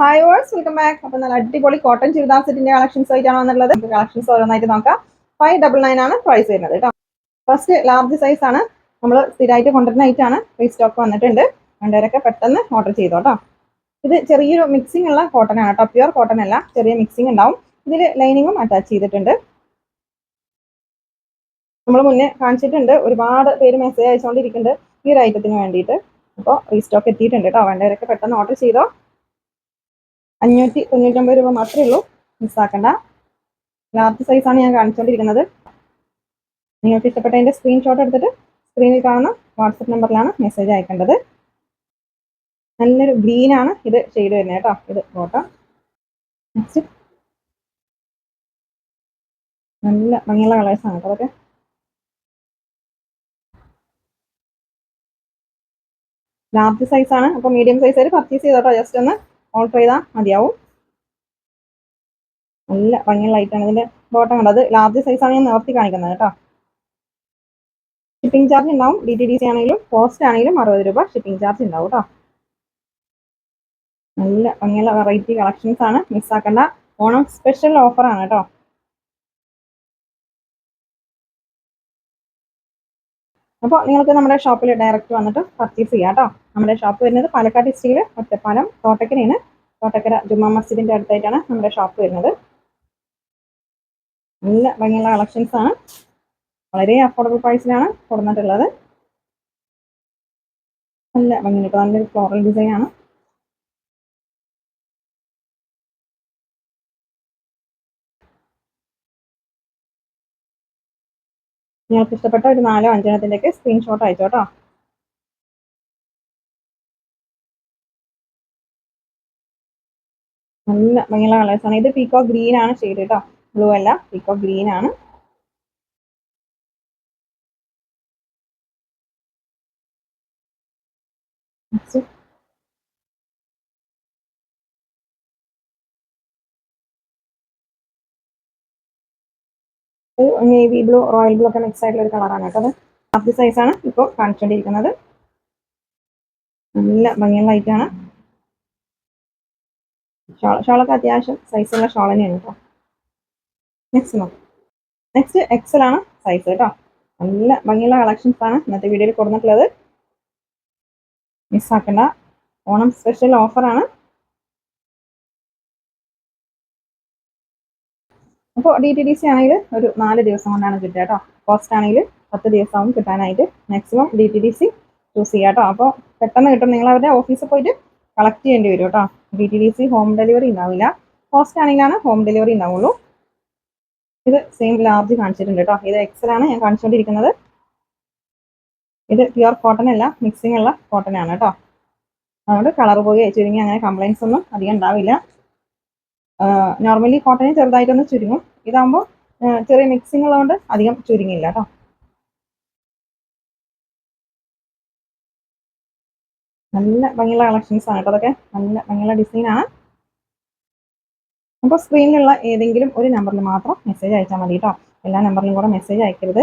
Hi verse welcome back അപ്പോൾ നല്ല അടിപൊളി കോട്ടൺ ചുരിദാർ സെറ്റിന്റെ കളക്ഷൻസ് ആയിട്ടാണ് നമുക്ക് കളക്ഷൻസ് ഓരോന്നായിട്ട് നോക്കാം. ഫൈവ് ഡബിൾ നയൻ ആണ് പ്രൈസ് വരുന്നത് കേട്ടോ ഫസ്റ്റ് ലാർജ് സൈസ് ആണ്. നമ്മൾ സ്ഥിരമായിട്ട് കൊണ്ടുവരുന്ന ഐറ്റാണ് സ്റ്റോക്ക് വന്നിട്ടുണ്ട്. വേണ്ടവരൊക്കെ പെട്ടെന്ന് ഓർഡർ ചെയ്തോ കേട്ടോ ഇത് ചെറിയൊരു മിക്സിംഗ് ഉള്ള കോട്ടൺ ആണ് കേട്ടോ പ്യുവർ കോട്ടൺ അല്ല. ചെറിയ മിക്സിംഗ് ഉണ്ടാവും. ഇതിൽ ലൈനിങ്ങും അറ്റാച്ച് ചെയ്തിട്ടുണ്ട്. നമ്മൾ മുന്നേ കാണിച്ചിട്ടുണ്ട്. ഒരുപാട് പേര് മെസ്സേജ് അയച്ചുകൊണ്ടിരിക്കുന്നുണ്ട് ഈ ഒരു ഐറ്റത്തിന് വേണ്ടിയിട്ട് അപ്പോൾ റീസ്റ്റോക്ക് എത്തിയിട്ടുണ്ട് കേട്ടോ വേണ്ടവരൊക്കെ പെട്ടെന്ന് ഓർഡർ ചെയ്തോ. അഞ്ഞൂറ്റി തൊണ്ണൂറ്റൊമ്പത് രൂപ മാത്രമേ ഉള്ളൂ. മിസ്സാക്കണ്ട ലാർജ് സൈസാണ് ഞാൻ കാണിച്ചുകൊണ്ടിരിക്കുന്നത് നിങ്ങൾക്ക് ഇഷ്ടപ്പെട്ടതിന്റെ സ്ക്രീൻഷോട്ട് എടുത്തിട്ട് സ്ക്രീനിൽ കാണുന്ന വാട്സപ്പ് നമ്പറിലാണ് മെസ്സേജ് അയക്കേണ്ടത്. നല്ലൊരു ഗ്രീനാണ് ഇത് ഷെയ്ഡ് വരുന്നത് കേട്ടോ. ഇത് ബോട്ടം നെക്സ്റ്റ് നല്ല ഭംഗിയുള്ള കളേഴ്സാണ് കേട്ടോ അതൊക്കെ. ലാർജ് സൈസാണ് അപ്പോൾ മീഡിയം സൈസ് ആയിട്ട് പർച്ചേസ് ചെയ്തോട്ടോ ജസ്റ്റ് ഒന്ന് ഓൾട്ടർ ചെയ്താൽ മതിയാവും. നല്ല ഭംഗിയുള്ള ലൈറ്റാണ് ഇതിന്റെ ബോട്ടം കണ്ടത് ലാർജ് സൈസാണ് ഞാൻ നിവർത്തി കാണിക്കുന്നത് കേട്ടോ. ഷിപ്പിംഗ് ചാർജ് ഉണ്ടാവും. ഡി ടി ഡി സി ആണെങ്കിലും പോസ്റ്റ് ആണെങ്കിലും അറുപത് രൂപ ഷിപ്പിംഗ് ചാർജ് ഉണ്ടാവും കേട്ടോ. നല്ല ഭംഗിയുള്ള വെറൈറ്റി കളക്ഷൻസ് ആണ്. മിസ്സാക്കണ്ട ഓണം സ്പെഷ്യൽ ഓഫർ ആണ് കേട്ടോ. അപ്പോൾ നിങ്ങൾക്ക് നമ്മുടെ ഷോപ്പിൽ ഡയറക്റ്റ് വന്നിട്ട് പർച്ചേസ് ചെയ്യാം കേട്ടോ നമ്മുടെ ഷോപ്പ് വരുന്നത് പാലക്കാട് ഡിസ്ട്രിക്റ്റിൽ ഒറ്റപ്പാലം തോട്ടക്കരയാണ്. തോട്ടക്കര ജുമാ മസ്ജിദിന്റെ അടുത്തായിട്ടാണ് നമ്മുടെ ഷോപ്പ് വരുന്നത്. നല്ല ഭംഗിയുള്ള കളക്ഷൻസ് ആണ്. വളരെ അഫോർഡബിൾ പ്രൈസിലാണ് കൊടുത്തിട്ടുള്ളത് നല്ല ഭംഗിയിട്ട് നല്ലൊരു ഫ്ലോറൽ ഡിസൈൻ ആണ്. നിങ്ങൾക്ക് ഇഷ്ടപ്പെട്ട ഒരു നാലോ അഞ്ചെണ്ണത്തിന്റെയൊക്കെ സ്ക്രീൻഷോട്ട് അയച്ചോട്ടോ നല്ല ഭംഗിയുള്ള കളേഴ്സാണ് ഇത് പീക്കോ ഗ്രീൻ ആണ് ഷെയ്ഡ് കേട്ടോ ബ്ലൂ അല്ല പീക്കോ ഗ്രീൻ ആണ്. നേവി ബ്ലൂ റോയൽ ബ്ലൂ ഒക്കെ മിക്സ് ആയിട്ടുള്ള ഒരു കളറാണ് കേട്ടോ അത്. ഹാഫ് സൈസാണ് ഇപ്പോൾ കാണിച്ചുകൊണ്ടിരിക്കുന്നത്. നല്ല ഭംഗിയുള്ള ലൈറ്റാണ് ഷോൾ ഷോളൊക്കെ അത്യാവശ്യം സൈസുള്ള ഷോൾ തന്നെയാണ് കേട്ടോ. നെക്സ്റ്റ് നോക്കാം. നെക്സ്റ്റ് എക്സൽ ആണ് സൈസ് കേട്ടോ. നല്ല ഭംഗിയുള്ള കളക്ഷൻസ് ആണ് ഇന്നത്തെ വീഡിയോയിൽ കൊടുത്തിട്ടുള്ളത്. മിസ്സാക്കണ്ട ഓണം സ്പെഷ്യൽ ഓഫറാണ് അപ്പോൾ ഡി ടി ഡി സി ആണെങ്കിൽ ഒരു നാല് ദിവസം കൊണ്ടാണ് കിട്ടുക കേട്ടോ. പോസ്റ്റ് ആണെങ്കിൽ പത്ത് ദിവസമാവും കിട്ടാനായിട്ട് maximum D T D C choose ചെയ്യാം കേട്ടോ. അപ്പോൾ പെട്ടെന്ന് കിട്ടും. നിങ്ങൾ അവരുടെ ഓഫീസിൽ പോയിട്ട് കളക്ട് ചെയ്യേണ്ടി വരും കേട്ടോ. D T D C home delivery ഉണ്ടാവില്ല. പോസ്റ്റ് ആണെങ്കിലാണ് ഹോം ഡെലിവറി ഉണ്ടാവുള്ളൂ. ഇത് സെയിം ലാർജ് കാണിച്ചിട്ടുണ്ട് കേട്ടോ. ഇത് എക്സലാണ് ഞാൻ കാണിച്ചുകൊണ്ടിരിക്കുന്നത്. ഇത് പ്യുവർ കോട്ടൺ അല്ല മിക്സിംഗ് ഉള്ള കോട്ടൺ ആണ് കേട്ടോ. അതുകൊണ്ട് കളർ പോയി ചുരുങ്ങി അങ്ങനെ കംപ്ലൈൻസ് ഒന്നും അധികം ഉണ്ടാവില്ല. നോർമലി കോട്ടന് ചെറുതായിട്ടൊന്ന് ചുരുങ്ങും. ഇതാകുമ്പോൾ ചെറിയ മിക്സിംഗ് ഉള്ളതുകൊണ്ട് അധികം ചുരുങ്ങില്ല കേട്ടോ നല്ല ഭംഗിയുള്ള കളക്ഷൻസ് ആണ് കേട്ടോ അതൊക്കെ. നല്ല ഭംഗിയുള്ള ഡിസൈനാണ് അപ്പോൾ സ്ക്രീനിലുള്ള ഏതെങ്കിലും ഒരു നമ്പറിൽ മാത്രം മെസ്സേജ് അയച്ചാൽ മതി കേട്ടോ എല്ലാ നമ്പറിലും കൂടെ മെസ്സേജ് അയക്കരുത്.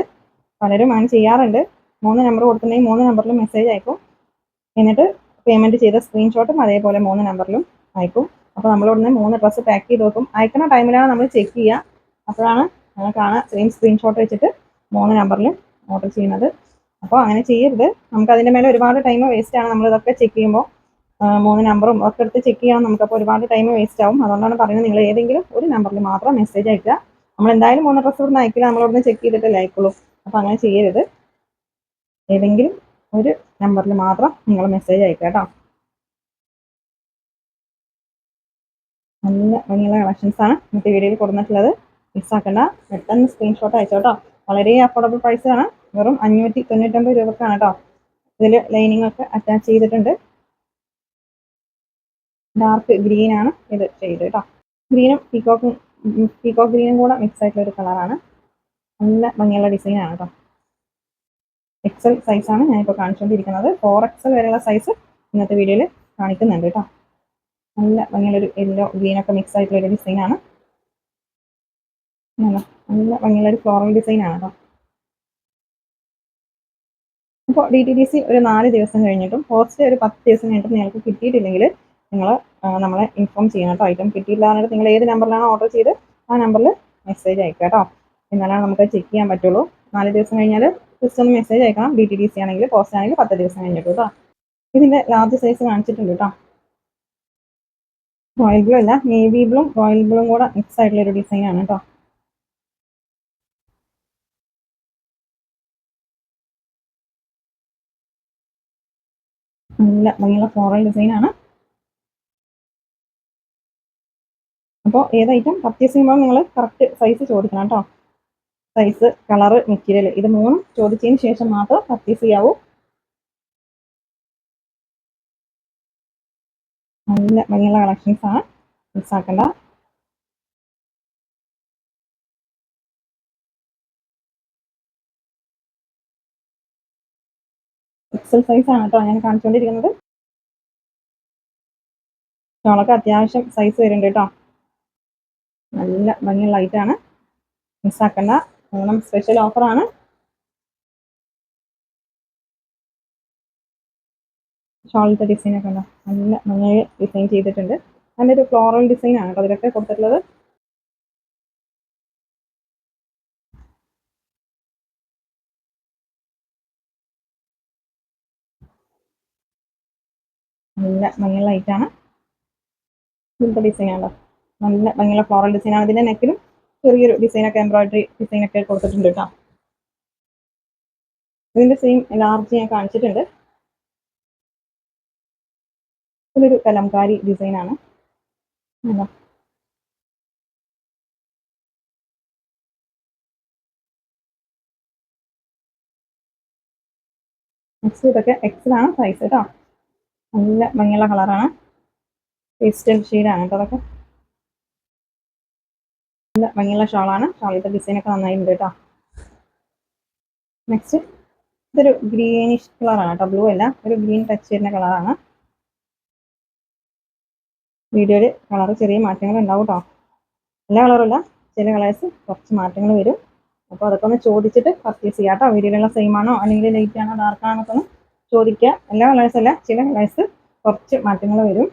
പലരും അങ്ങനെ ചെയ്യാറുണ്ട്. മൂന്ന് നമ്പർ കൊടുത്തിട്ടുണ്ടെങ്കിൽ മൂന്ന് നമ്പറിലും മെസ്സേജ് അയക്കും. എന്നിട്ട് പേയ്മെന്റ് ചെയ്ത സ്ക്രീൻഷോട്ടും അതേപോലെ മൂന്ന് നമ്പറിലും അയക്കും. അപ്പോൾ നമ്മൾ ഇവിടുന്ന് മൂന്ന് ഡ്രസ്സ് പാക്ക് ചെയ്ത് വെക്കും അയക്കുന്ന ടൈമിലാണ് നമ്മൾ ചെക്ക് ചെയ്യുക അപ്പോഴാണ് നിങ്ങൾക്കാണ് സെയിം സ്ക്രീൻഷോട്ട് വെച്ചിട്ട് മൂന്ന് നമ്പറിൽ ഓർഡർ ചെയ്യുന്നത്. അപ്പോൾ അങ്ങനെ ചെയ്യരുത്. നമുക്ക് അതിന്റെ മേലെ ഒരുപാട് ടൈം വേസ്റ്റ് ആണ് നമ്മൾ ഇതൊക്കെ ചെക്ക് ചെയ്യുമ്പോൾ മൂന്ന് നമ്പറും ഒക്കെ എടുത്ത് ചെക്ക് ചെയ്യാൻ നമുക്കപ്പോൾ ഒരുപാട് ടൈം വേസ്റ്റ് ആവും. അതുകൊണ്ടാണ് പറയുന്നത് നിങ്ങൾ ഏതെങ്കിലും ഒരു നമ്പറിൽ മാത്രം മെസ്സേജ് അയക്കുക. നമ്മൾ എന്തായാലും മൂന്ന് ഡ്രസ്സ് ഇവിടുന്ന് അയക്കില്ല. നമ്മളിവിടുന്ന് ചെക്ക് ചെയ്തിട്ടല്ലേ അയക്കുള്ളൂ. അപ്പോൾ അങ്ങനെ ചെയ്യരുത്. ഏതെങ്കിലും ഒരു നമ്പറിൽ മാത്രം നിങ്ങൾ മെസ്സേജ് അയക്കുക കേട്ടോ. നല്ല ഭംഗിയുള്ള കളക്ഷൻസ് ആണ് ഇന്നത്തെ വീഡിയോയിൽ കൊടുത്തിട്ടുള്ളത്. മിസ്സാക്കണ്ട പെട്ടെന്ന് സ്ക്രീൻഷോട്ട് അയച്ചോട്ടോ വളരെ അഫോർഡബിൾ പ്രൈസ് ആണ്. വെറും അഞ്ഞൂറ്റി തൊണ്ണൂറ്റൊമ്പത് രൂപക്കാണ് കേട്ടോ ഇതിൽ ലൈനിങ് ഒക്കെ അറ്റാച്ച് ചെയ്തിട്ടുണ്ട്. ഡാർക്ക് ഗ്രീൻ ആണ് ഇത് ചെയ്ത് കേട്ടോ ഗ്രീനും പീക്കോക്കും പീക്കോക്ക് ഗ്രീനും കൂടെ മിക്സ് ആയിട്ടുള്ള ഒരു കളറാണ് നല്ല ഭംഗിയുള്ള ഡിസൈൻ ആണ് കേട്ടോ എക്സൽ സൈസാണ് ഞാനിപ്പോൾ കാണിച്ചുകൊണ്ടിരിക്കുന്നത് ഫോർ എക്സൽ വരെയുള്ള സൈസ് ഇന്നത്തെ വീഡിയോയിൽ കാണിക്കുന്നുണ്ട് കേട്ടോ നല്ല ഭംഗിയുള്ളൊരു യെല്ലോ ഗ്രീനൊക്കെ മിക്സ് ആയിട്ടുള്ള ഒരു ഡിസൈനാണ് നല്ല ഭംഗിയുള്ളൊരു ഫ്ലോറൽ ഡിസൈൻ ആണ് കേട്ടോ അപ്പോൾ ഡി ടി ഡി സി ഒരു നാല് ദിവസം കഴിഞ്ഞിട്ടും പോസ്റ്റ് ഒരു പത്ത് ദിവസം കഴിഞ്ഞിട്ടും നിങ്ങൾക്ക് കിട്ടിയിട്ടില്ലെങ്കിൽ നിങ്ങൾ നമ്മളെ ഇൻഫോം ചെയ്യണം കേട്ടോ ഐറ്റം കിട്ടിയില്ല നിങ്ങൾ ഏത് നമ്പറിലാണ് ഓർഡർ ചെയ്ത് ആ നമ്പറിൽ മെസ്സേജ് അയക്കുക കേട്ടോ എന്നാലാണ് നമുക്ക് ചെക്ക് ചെയ്യാൻ പറ്റുള്ളൂ. നാല് ദിവസം കഴിഞ്ഞാൽ ജസ്റ്റ് ഒന്ന് മെസ്സേജ് അയക്കണം. ഡി ടി ഡി സി ആണെങ്കിൽ പോസ്റ്റ് ആണെങ്കിൽ പത്ത് ദിവസം കഴിഞ്ഞിട്ട് കേട്ടോ ഇതിന്റെ ലാർജ് സൈസ് കാണിച്ചിട്ടുണ്ട് കേട്ടോ റോയൽ ബ്ലൂ അല്ല നേവി ബ്ലൂ റോയൽ ബ്ലൂം കൂടെ മിക്സ് ആയിട്ടുള്ള ഒരു ഡിസൈൻ ആണ് കേട്ടോ നല്ല ഭംഗിയുള്ള ഫ്ലോറൽ ഡിസൈൻ ആണ്. അപ്പോൾ ഏത് ഐറ്റം പർച്ചേസ് ചെയ്യുമ്പോൾ നിങ്ങൾ കറക്റ്റ് സൈസ് ചോദിക്കണം കേട്ടോ സൈസ് കളറ് മെറ്റീരിയൽ ഇത് മൂന്നും ചോദിച്ചതിന് ശേഷം മാത്രം പർച്ചേസ് ചെയ്യാവൂ. നല്ല ഭംഗിയുള്ള കളക്ഷൻസ് ആണ്. മിസ്സാക്കണ്ട എക്സൽ ആണ് കേട്ടോ ഞാൻ കാണിച്ചുകൊണ്ടിരിക്കുന്നത് ഷോളൊക്കെ അത്യാവശ്യം സൈസ് വരുന്നുണ്ട് കേട്ടോ നല്ല ഭംഗിയുള്ള ഐറ്റാണ് മിസ്സാക്കണ്ട ഓണം സ്പെഷ്യൽ ഓഫറാണ് ഷോളിന്റെ ഡിസൈൻ ഒക്കെ ഉണ്ടോ നല്ല നന്നായി ഡിസൈൻ ചെയ്തിട്ടുണ്ട്. നല്ലൊരു ഫ്ലോറൽ ഡിസൈൻ ആണ് അതിലൊക്കെ കൊടുത്തിട്ടുള്ളത്. നല്ല ഭംഗിയുള്ള ഇങ്ങനത്തെ ഡിസൈൻ ആണല്ലോ നല്ല ഭംഗിയുള്ള ഫ്ലോറൽ ഡിസൈൻ ആണ്. ഇതിന്റെ നെക്കിലും ചെറിയൊരു ഡിസൈനൊക്കെ എംബ്രോയിഡറി ഡിസൈനൊക്കെ കൊടുത്തിട്ടുണ്ട് കേട്ടോ. ഇതിന്റെ സെയിം ലാർജ് ഞാൻ കാണിച്ചിട്ടുണ്ട്. ഇതൊരു കലംകാരി ഡിസൈൻ ആണ്? നെക്സ്റ്റ് ഇതൊക്കെ എക്സലാണ് സൈസ് കേട്ടോ. നല്ല ഭംഗിയുള്ള കളറാണ് പേസ്റ്റൽ ഷെയ്ഡാണ് കേട്ടോ അതൊക്കെ. നല്ല ഭംഗിയുള്ള ഷാളാണ് ഷാളിന്റെ ഡിസൈനൊക്കെ നന്നായിട്ടുണ്ട് കേട്ടോ നെക്സ്റ്റ് ഇതൊരു ഗ്രീനിഷ് കളറാണ് കേട്ടോ ബ്ലൂ അല്ല. ഒരു ഗ്രീൻ ടച്ച് ചെയ്യുന്ന കളറാണ് വീഡിയോയിൽ കളർ ചെറിയ മാറ്റങ്ങൾ ഉണ്ടാവും കേട്ടോ എല്ലാ കളറുമില്ല ചില കളേഴ്സ് കുറച്ച് മാറ്റങ്ങൾ വരും. അപ്പോൾ അതൊക്കെ ഒന്ന് ചോദിച്ചിട്ട് പർച്ചേസ് ചെയ്യാം കേട്ടോ വീഡിയോയിലുള്ള സെയിം ആണോ? അല്ലെങ്കിൽ ലൈറ്റ് ആണോ? ഡാർക്ക് ആണോ? എന്നൊക്കെ ഒന്ന് ചോദിക്കുക. എല്ലാ കളേഴ്സും അല്ല. ചില കളേഴ്സ് കുറച്ച് മാറ്റങ്ങൾ വരും.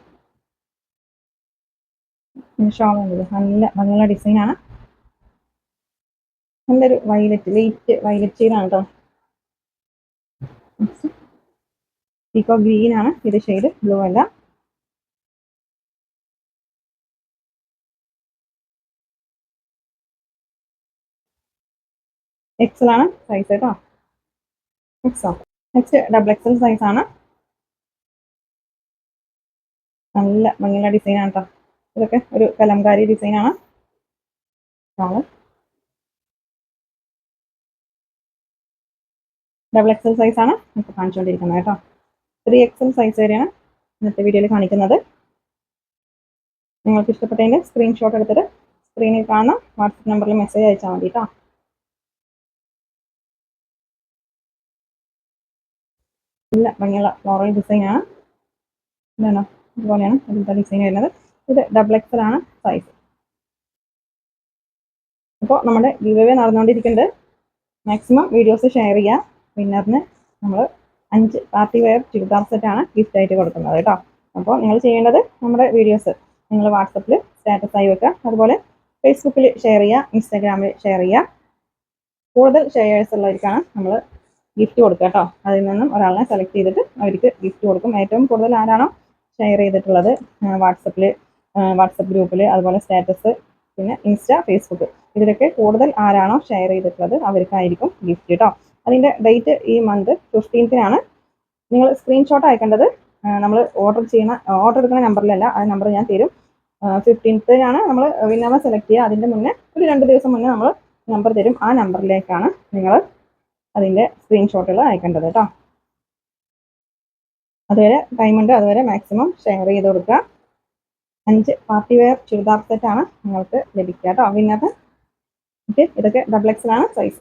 ഷോൾ ഉണ്ട് നല്ല ഭംഗിയുള്ള ഡിസൈനാണ് നല്ലൊരു വൈലറ്റ് ലൈറ്റ് വൈലറ്റ് ഷെയ്ഡാണ് കേട്ടോ പീക്കോ ഗ്രീൻ ആണ്. ഇത് ഷെയ്ഡ് ബ്ലൂ അല്ല. എക്സൽ ആണ് സൈസ് കേട്ടോ എക്സോ നെക്സ്റ്റ് ഡബിൾ എക്സൽ സൈസ് ആണ്. നല്ല ഭംഗിയുള്ള ഡിസൈൻ ആണ് കേട്ടോ ഇതൊക്കെ ഒരു കലംകാരി ഡിസൈൻ ആണ്. ഡബിൾ എക്സൽ സൈസ് ആണ്. നമുക്ക് കാണിച്ചുകൊണ്ടിരിക്കുന്നത് കേട്ടോ ത്രീ എക്സൽ സൈസ് വരെയാണ് ഇന്നത്തെ വീഡിയോയിൽ കാണിക്കുന്നത്. നിങ്ങൾക്ക് ഇഷ്ടപ്പെട്ടതിന്റെ സ്ക്രീൻഷോട്ട് എടുത്തിട്ട് സ്ക്രീനിൽ കാണുന്ന വാട്സപ്പ് നമ്പറിൽ മെസ്സേജ് അയച്ചാൽ മതി കേട്ടോ നല്ല ഭംഗിയുള്ള ഫ്ലോറൽ ഡിസൈൻ ആണ്. ഇതാണോ? ഇതുപോലെയാണ് ഇതിന്റെ ഡിസൈൻ വരുന്നത്. ഇത് ഡബിൾ എക്സൽ ആണ് സൈസ് അപ്പോൾ നമ്മുടെ ഗീവേ നടന്നുകൊണ്ടിരിക്കുന്നുണ്ട്. മാക്സിമം വീഡിയോസ് ഷെയർ ചെയ്യുക. വിന്നറിന് നമ്മൾ അഞ്ച് പാർട്ടി വെയർ ചുരിദാർ സെറ്റാണ് ഗിഫ്റ്റ് ആയിട്ട് കൊടുക്കുന്നത് കേട്ടോ. അപ്പോൾ നിങ്ങൾ ചെയ്യേണ്ടത് നമ്മുടെ വീഡിയോസ് നിങ്ങൾ വാട്സപ്പിൽ സ്റ്റാറ്റസ് ആയി വെക്കുക. അതുപോലെ ഫേസ്ബുക്കിൽ ഷെയർ ചെയ്യുക. ഇൻസ്റ്റാഗ്രാമിൽ ഷെയർ ചെയ്യുക. കൂടുതൽ ഷെയർസ് ഉള്ളവർക്കാണ് നമ്മൾ ഗിഫ്റ്റ് കൊടുക്കുക കേട്ടോ. അതിൽ നിന്നും ഒരാളെ സെലക്ട് ചെയ്തിട്ട് അവർക്ക് ഗിഫ്റ്റ് കൊടുക്കും. ഏറ്റവും കൂടുതൽ ആരാണോ ഷെയർ ചെയ്തിട്ടുള്ളത്? വാട്സപ്പിൽ വാട്സപ്പ് ഗ്രൂപ്പിൽ അതുപോലെ സ്റ്റാറ്റസ് പിന്നെ ഇൻസ്റ്റ ഫേസ്ബുക്ക് ഇതിലൊക്കെ കൂടുതൽ ആരാണോ ഷെയർ ചെയ്തിട്ടുള്ളത് അവർക്കായിരിക്കും ഗിഫ്റ്റ് കേട്ടോ. അതിന്റെ ഡേറ്റ് ഈ മന്ത് ഫിഫ്റ്റീൻത്തിനാണ് നിങ്ങൾ സ്ക്രീൻഷോട്ട് അയക്കേണ്ടത് നമ്മൾ ഓർഡർ ചെയ്യുന്ന ഓർഡർ എടുക്കുന്ന നമ്പറിലല്ല ആ നമ്പർ ഞാൻ തരും. ഫിഫ്റ്റീൻത്തിനാണ് നമ്മൾ വിന്നറെ സെലക്ട് ചെയ്യുക. അതിന്റെ മുന്നേ ഒരു രണ്ട് ദിവസം മുന്നേ നമ്മൾ നമ്പർ തരും. ആ നമ്പറിലേക്കാണ് നിങ്ങൾ അതിന്റെ സ്ക്രീൻഷോട്ടുകൾ അയക്കേണ്ടത് കേട്ടോ. അതുവരെ ടൈമുണ്ട് അതുവരെ മാക്സിമം ഷെയർ ചെയ്ത് കൊടുക്കുക. അഞ്ച് പാർട്ടി വെയർ ചുരിദാർ സെറ്റാണ് നിങ്ങൾക്ക് ലഭിക്കുക കേട്ടോ. വിന്നറിന് ഓക്കെ ഇതൊക്കെ ഡബിൾ എക്സിലാണ് സൈസ്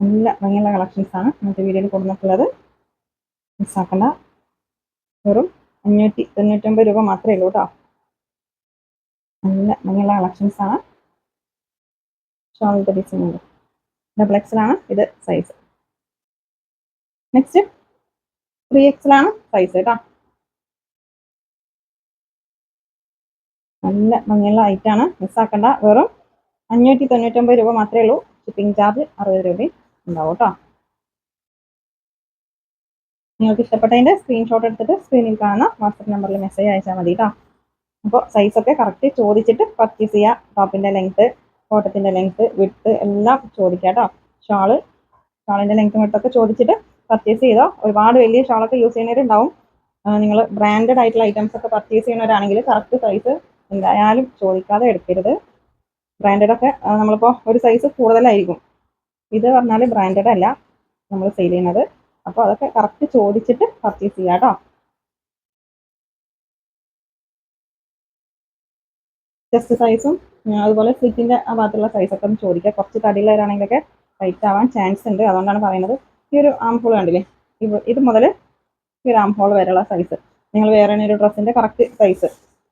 നല്ല ഭംഗിയുള്ള കളക്ഷൻസ് ആണ് ഇന്നത്തെ വീഡിയോയിൽ കൊടുത്തിട്ടുള്ളത്. മിസ്സാക്കണ്ട വെറും അഞ്ഞൂറ്റി തൊണ്ണൂറ്റൊമ്പത് രൂപ മാത്രമേ ഉള്ളൂ കേട്ടോ. നല്ല ഭംഗിയുള്ള കളക്ഷൻസ് ആണ് ഷോളിന്റെ ഡിസൈൻ ഉണ്ട് ഡബിൾ എക്സലാണ് ഇത് സൈസ് നെക്സ്റ്റ് ത്രീ ആണ് സൈസ് കേട്ടോ നല്ല ഭംഗിയുള്ള ഐറ്റാണ് മിസ്സാക്കണ്ട വെറും അഞ്ഞൂറ്റി തൊണ്ണൂറ്റൊമ്പത് രൂപ മാത്രമേ ഉള്ളൂ. ഷിപ്പിംഗ് ചാർജ് അറുപത് രൂപയും ഉണ്ടാവും കേട്ടോ നിങ്ങൾക്ക് ഇഷ്ടപ്പെട്ടതിന്റെ സ്ക്രീൻഷോട്ട് എടുത്തിട്ട് സ്ക്രീനിൽ കാണുന്ന വാട്സപ്പ് നമ്പറിൽ മെസ്സേജ് അയച്ചാൽ മതി കേട്ടോ അപ്പോൾ സൈസൊക്കെ കറക്റ്റ് ചോദിച്ചിട്ട് പർച്ചേസ് ചെയ്യുക ടോപ്പിന്റെ ലെങ്ത്ത് കോട്ടത്തിന്റെ ലെങ്ത് വിട്ട് എല്ലാം ചോദിക്കാം കേട്ടോ ഷാൾ ഷാളിന്റെ ലെങ്ത്തും വിട്ടൊക്കെ ചോദിച്ചിട്ട് പർച്ചേസ് ചെയ്തോ. ഒരുപാട് വലിയ ഷാളൊക്കെ യൂസ് ചെയ്യുന്നവരുണ്ടാവും. നിങ്ങൾ ബ്രാൻഡഡ് ആയിട്ടുള്ള ഐറ്റംസ് ഒക്കെ പർച്ചേസ് ചെയ്യുന്നവരാണെങ്കിൽ കറക്റ്റ് സൈസ് എന്തായാലും ചോദിക്കാതെ എടുക്കരുത്. ബ്രാൻഡഡ് ഒക്കെ നമ്മളിപ്പോൾ ഒരു സൈസ് കൂടുതലായിരിക്കും. ഇത് പറഞ്ഞാൽ ബ്രാൻഡഡ് അല്ല നമ്മൾ സെയിൽ ചെയ്യുന്നത്. അപ്പോൾ അതൊക്കെ കറക്റ്റ് ചോദിച്ചിട്ട് പർച്ചേസ് ചെയ്യാം കേട്ടോ ചെസ്റ്റ് സൈസും അതുപോലെ സ്ലിറ്റിന്റെ ആ ഭാഗത്തുള്ള സൈസൊക്കെ ഒന്ന് ചോദിക്കുക കുറച്ച് തടിയിലവരാണെങ്കിലൊക്കെ ടൈറ്റ് ആവാൻ ചാൻസ് ഉണ്ട്. അതുകൊണ്ടാണ് പറയുന്നത്. ഈ ഒരു ആം ഹോൾ കണ്ടില്ലേ? ഇത് മുതൽ ഈ ഒരു ആം ഹോൾ വരെയുള്ള സൈസ് നിങ്ങൾ വേറെ ഒരു ഡ്രസ്സിന്റെ കറക്റ്റ് സൈസ്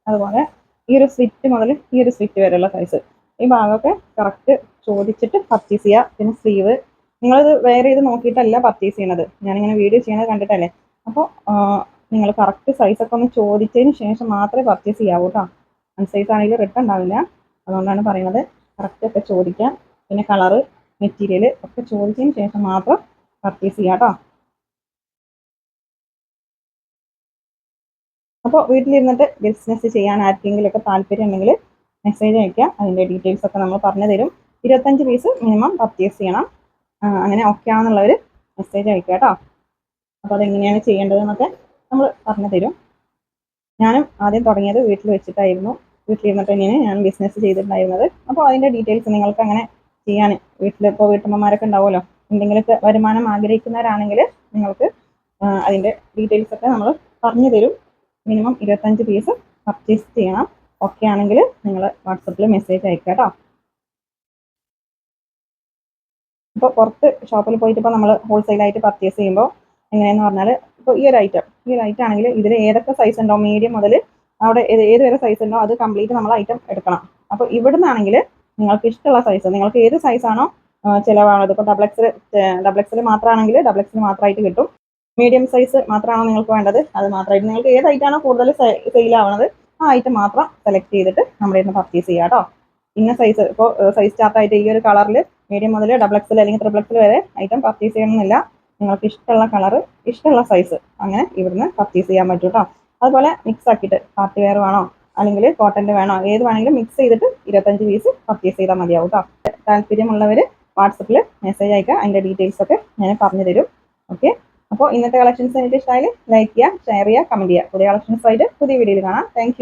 അതുപോലെ ഈ ഒരു സ്ലിറ്റ് മുതൽ ഈ ഒരു സ്ലിറ്റ് വരെയുള്ള സൈസ് ഈ ഭാഗമൊക്കെ കറക്റ്റ് ചോദിച്ചിട്ട് പർച്ചേസ് ചെയ്യുക പിന്നെ സ്ലീവ് നിങ്ങളിത് വേറെ ഇത് നോക്കിയിട്ടല്ല പർച്ചേസ് ചെയ്യണത്. ഞാനിങ്ങനെ വീഡിയോ ചെയ്യണത് കണ്ടിട്ടല്ലേ? അപ്പോൾ നിങ്ങൾ കറക്റ്റ് സൈസൊക്കെ ഒന്ന് ചോദിച്ചതിന് ശേഷം മാത്രമേ പർച്ചേസ് ചെയ്യാവൂ കേട്ടോ അൺസൈസ് ആണെങ്കിൽ റിട്ടേൺ ഉണ്ടാവില്ല. അതുകൊണ്ടാണ് പറയുന്നത്. കറക്റ്റ് ഒക്കെ ചോദിക്കാം. പിന്നെ കളറ് മെറ്റീരിയൽ ഒക്കെ ചോദിച്ചതിന് ശേഷം മാത്രം പർച്ചേസ് ചെയ്യുക കേട്ടോ അപ്പോൾ വീട്ടിലിരുന്നിട്ട് ബിസിനസ് ചെയ്യാൻ ആർക്കെങ്കിലും ഒക്കെ താല്പര്യം ഉണ്ടെങ്കിൽ മെസ്സേജ് അയക്കാം. അതിന്റെ ഡീറ്റെയിൽസ് ഒക്കെ നമ്മൾ പറഞ്ഞു തരും. ഇരുപത്തഞ്ച് പീസ് മിനിമം പർച്ചേസ് ചെയ്യണം. അങ്ങനെ ഓക്കെ ആണെന്നുള്ളവർ മെസ്സേജ് അയക്കുക കേട്ടോ അപ്പോൾ അതെങ്ങനെയാണ് ചെയ്യേണ്ടതെന്നൊക്കെ നമ്മൾ പറഞ്ഞു തരും. ഞാനും ആദ്യം തുടങ്ങിയത് വീട്ടിൽ വെച്ചിട്ടായിരുന്നു. വീട്ടിലിരുന്നിട്ട് തന്നെയാണ് ഞാൻ ബിസിനസ് ചെയ്തിട്ടുണ്ടായിരുന്നത്. അപ്പോൾ അതിന്റെ ഡീറ്റെയിൽസ് നിങ്ങൾക്ക് അങ്ങനെ ചെയ്യാൻ വീട്ടിലിപ്പോൾ വീട്ടമ്മമാരൊക്കെ ഉണ്ടാവുമല്ലോ. എന്തെങ്കിലുമൊക്കെ വരുമാനം ആഗ്രഹിക്കുന്നവരാണെങ്കിൽ നിങ്ങൾക്ക് അതിന്റെ ഡീറ്റെയിൽസ് ഒക്കെ നമ്മൾ പറഞ്ഞു തരും. മിനിമം ഇരുപത്തഞ്ച് പീസ് പർച്ചേസ് ചെയ്യണം. ഓക്കെ ആണെങ്കിൽ നിങ്ങൾ വാട്സപ്പിൽ മെസ്സേജ് അയക്കുക കേട്ടോ. ഇപ്പോൾ പുറത്ത് ഷോപ്പിൽ പോയിട്ട് ഇപ്പോൾ നമ്മൾ ഹോൾസെയിലായിട്ട് പർച്ചേസ് ചെയ്യുമ്പോൾ എങ്ങനെയെന്ന് പറഞ്ഞാൽ ഇപ്പോൾ ഈ ഒരു ഐറ്റം ഈ ഒരു ഐറ്റം ആണെങ്കിൽ ഇതിൽ ഏതൊക്കെ സൈസ് ഉണ്ടോ? മീഡിയം മുതൽ അവിടെ ഏത് വരെ സൈസ് ഉണ്ടോ അത് കംപ്ലീറ്റ് നമ്മൾ ഐറ്റം എടുക്കണം. അപ്പോൾ ഇവിടുന്നാണെങ്കിൽ നിങ്ങൾക്ക് ഇഷ്ടമുള്ള സൈസ് നിങ്ങൾക്ക് ഏത് സൈസാണോ ഡബിൾ എക്സ് ഡബിൾ എക്സിൽ മാത്രമാണെങ്കിൽ ഡബിൾ എക്സിൽ മാത്രമായിട്ട് കിട്ടും. മീഡിയം സൈസ് മാത്രമാണോ നിങ്ങൾക്ക് വേണ്ടത് അത് മാത്രമായിട്ട് നിങ്ങൾക്ക് ഏത് ഐറ്റമാണോ കൂടുതൽ സെയിൽ ആവണത് ആ ഐറ്റം മാത്രം സെലക്ട് ചെയ്തിട്ട് നമ്മുടെ ഇന്ന് പർച്ചേസ് ചെയ്യാം കേട്ടോ ഇന്ന സൈസ് ഇപ്പോൾ സൈസ് ചാർട്ടായിട്ട് ഈ ഒരു കളറിൽ മീഡിയം മുതൽ ഡബിൾ എക്സിൽ അല്ലെങ്കിൽ ട്രിപ്പിൾ എക്സിൽ വരെ ഐറ്റം പർച്ചേസ് ചെയ്യണമെന്നില്ല. നിങ്ങൾക്ക് ഇഷ്ടമുള്ള കളർ ഇഷ്ടമുള്ള സൈസ് അങ്ങനെ ഇവിടുന്ന് പർച്ചേസ് ചെയ്യാൻ പറ്റും കേട്ടോ അതുപോലെ മിക്സ് ആക്കിയിട്ട് പാർട്ടി വെയർ വേണോ? അല്ലെങ്കിൽ കോട്ടന്റെ വേണോ? ഏത് വേണമെങ്കിലും മിക്സ് ചെയ്തിട്ട് ഇരുപത്തഞ്ച് പീസ് പർച്ചേസ് ചെയ്താൽ മതിയാവും കേട്ടോ താല്പര്യമുള്ളവർ വാട്സപ്പിൽ മെസ്സേജ് അയക്കുക അതിന്റെ ഡീറ്റെയിൽസ് ഒക്കെ ഞാൻ പറഞ്ഞു തരും. ഓക്കെ അപ്പോൾ ഇന്നത്തെ കളക്ഷൻസ് എനിക്ക് ഇഷ്ടമായാലും ലൈക്ക് ചെയ്യുക ഷെയർ ചെയ്യുക കമന്റ് ചെയ്യുക. പുതിയ കളക്ഷൻസ് ആയിട്ട് പുതിയ വീഡിയോയിൽ കാണാം. താങ്ക്